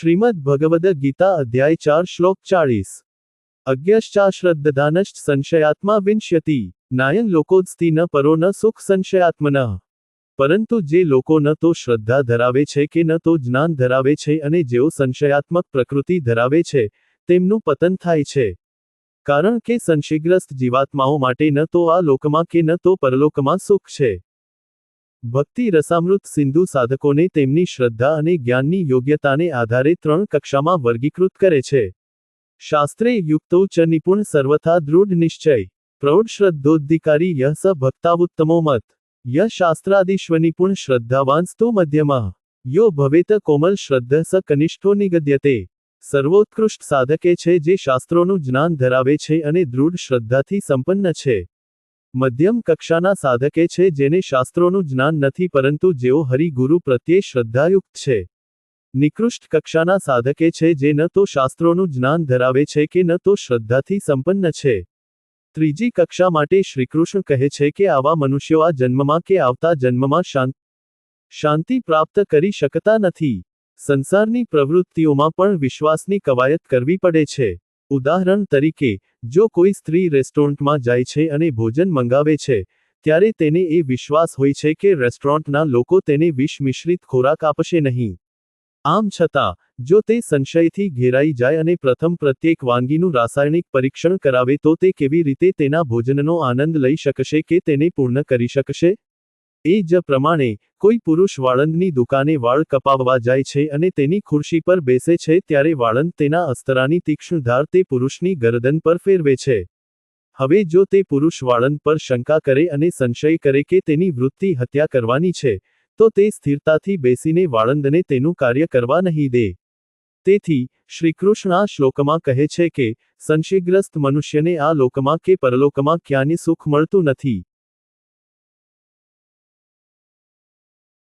શ્રીમદ ભગવદ ગીતા અધ્યાય ચાર શ્લોક ચાળીસ. અજ્ઞશ્ચાશ્રદ્ધાનશ્ચ સંશયાત્મા વિંશ્યતિ. નાયન લોકોદસ્તિ ન પરો ન સુખ સંશયાત્મન. પરંતુ જે લોકો ન તો શ્રદ્ધા ધરાવે છે કે ન તો જ્ઞાન ધરાવે છે અને જેઓ સંશયાત્મક પ્રકૃતિ ધરાવે છે, તેમનું પતન થાય છે. કારણ કે સંશયગ્રસ્ત જીવાત્માઓ માટે ન તો આ લોકમાં કે ન તો પરલોકમાં સુખ છે. ભક્તિ રસામૃત સિંધુ સાધકોને તેમની શ્રદ્ધા અને જ્ઞાનની યોગ્યતાને આધારે ત્રણ કક્ષામાં વર્ગીકૃત કરે છે. શાસ્ત્રે યુક્તો ચ નિપુણ સર્વથા દૃઢ નિશ્ચય, પ્રૌઢ શ્રદ્ધોધિકારી યહ સ ભક્તાવુત્તમો મત, ય શાસ્ત્રાદિશ્વનિપુણ શ્રદ્ધાવાંસ્તો મધ્યમાં, યો ભવેત કોમલ શ્રદ્ધ સ કનિષ્ઠો નિગદ્યતે. સર્વોત્કૃષ્ટ સાધકે છે જે શાસ્ત્રોનું જ્ઞાન ધરાવે છે અને દૃઢ શ્રદ્ધાથી સંપન્ન છે. મધ્યમ કક્ષાના સાધકે છે જેને શાસ્ત્રોનું જ્ઞાન નથી પરંતુ જેઓ હરિગુરુ પ્રત્યે શ્રદ્ધાયુક્ત છે. નિકૃષ્ટ કક્ષાના સાધકે છે જે ન તો શાસ્ત્રોનું જ્ઞાન ધરાવે છે કે ન તો શ્રદ્ધાથી સંપન્ન છે. ત્રીજી કક્ષા માટે શ્રીકૃષ્ણ કહે છે કે આવા મનુષ્યો આ જન્મમાં કે આવતા જન્મમાં શાંત, શાંતિ પ્રાપ્ત કરી શકતા નથી. સંસારની પ્રવૃત્તિઓમાં પણ વિશ્વાસની કવાયત કરવી પડે છે. ઉદાહરણ તરીકે, જો કોઈ સ્ત્રી રેસ્ટોરન્ટમાં જાય છે અને ભોજન મંગાવે છે, ત્યારે તેને એ વિશ્વાસ હોય છે કે રેસ્ટોરન્ટના લોકો તેને વિષ મિશ્રિત ખોરાક આપશે નહીં. આમ છતાં, જો તે સંશયથી ઘેરાઈ જાય અને પ્રથમ પ્રત્યેક વાનગીનું રાસાયણિક પરીક્ષણ કરાવે તો તે કેવી રીતે તેના ભોજનનો આનંદ લઈ શકશે કે તેને પૂર્ણ કરી શકશે? એ જ પ્રમાણે, કોઈ પુરુષ વાળંદની દુકાને વાળ કપાવવા જાય છે અને તેની ખુરશી પર બેસે છે ત્યારે વાળંદ તેના અસ્તરાની તીક્ષ્ણ ધાર તે પુરુષની ગરદન પર ફેરવે છે. હવે જો તે પુરુષ વાળંદ પર શંકા કરે અને સંશય કરે કે તેની વૃત્તિ હત્યા કરવાની છે, તો તે સ્થિરતાથી બેસીને વાળંદને તેનું કાર્ય કરવા નહીં દે. તેથી, શ્રીકૃષ્ણ આ શ્લોકમાં કહે છે કે, સંશયગ્રસ્ત મનુષ્યને આ લોકમાં કે પરલોકમાં ક્યાંય સુખ મળતું નથી.